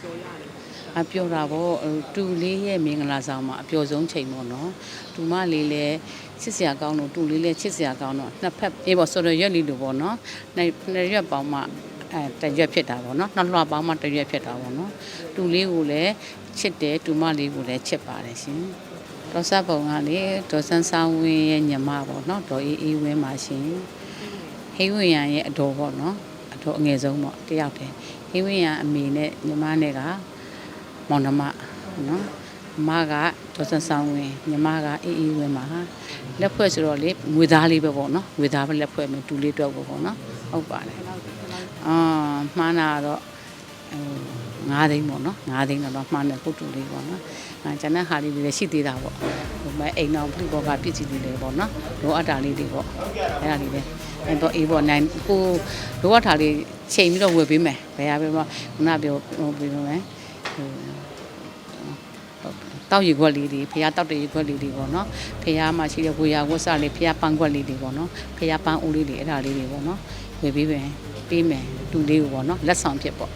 ပြောရတယ်အပြောတာပေါ့ဟိုတူလေးရဲ့မင်္ဂလာဆောင်မှာအပျော်ဆုံးချိန်ပေါ့နော်တူမလေးလည်းချစ်စရာကောင်းလို့တူလေးလည်းချစ်စရာကောင်းတော့နှစ်ဖက်အေးပေါ့ဆိုတော့ရွက်လေးလိုပေါ့နော်နှစ်နှစ်ရွက်ပေါင်းမှအဲတရွက်ဖြစ်တာပေါ့နော်နှစ်လွှပေါင်းမှတရွက်ဖြစ်တာပေါ့နော်တူလေးကိုလည်းချစ်တယ်တူမလေးကိုလည်းချစ်ပါတယ်ရှင်ဒေါ်စပုံကလေဒေါ်ဆန်းဆောင်ဝင်းရဲ့ညီမပေါ့နော်ဒေါ်အေးအေးဝင်းပါရှင်ဟိန်းဝင်ရန်ရဲ့အတော်ပေါ့နော်အ တော်အငယ်ဆုံးပေါ့တယောက်တည်းဟိန်းဝင်ရန်အမေနဲ့ညီမနဲ့ကမောင်နှမနော်အမကဒေါ်စန်ဆောင်ဝင်ညီမကအေးအေးဝင်ပါလက်ဖွဲ့ဆိုတော့လေငွေသားလေးပဲပေါ့နော်ငွေသားပဲလက်ဖွဲ့မယ်တူလေးတော့ပေါ့နော်ဟုတ်ပါတယ်အာမှန်းတာကတော့ဟို 9သိန်းပေါ့နော်9သိန်းတော့မှန်းတယ်ပုတ်တူလေးပေါ့နော်အဲကျန်တဲ့ဟာလေးတွေလည်းရှိသေးတာပေါ့ဟိုမဲ့အိမ်တော်ပြဘောကပြည့်စည်လေးတွေပေါ့နော်လိုအပ်တာလေးတွေပေါ့အဲ့ဒါလေးလည်းအဲ့တော့အေးပေါ့နိုင်ကိုလိုအပ်တာလေးချိန်ပြီးတော့ဝယ်ပေးမယ်ဘယ်ဟာပဲမခုနပြောဟိုပြီးတော့မယ်ဟိုတောက်ရီခွက်လေးတွေဖះတောက်တရီခွက်လေးတွေပေါ့နော်ဖះမှာရှိတဲ့ဝေယာဝတ်စလေးဖះပန်းခွက်လေးတွေပေါ့နော်ဖះပန်းအိုးလေးတွေအဲ့ဒါလေးတွေပေါ့နော်ဝယ်ပေးမယ်ပေးမယ်တူလေးကိုပေါ့နော်လက်ဆောင်ဖြစ်ပေါ့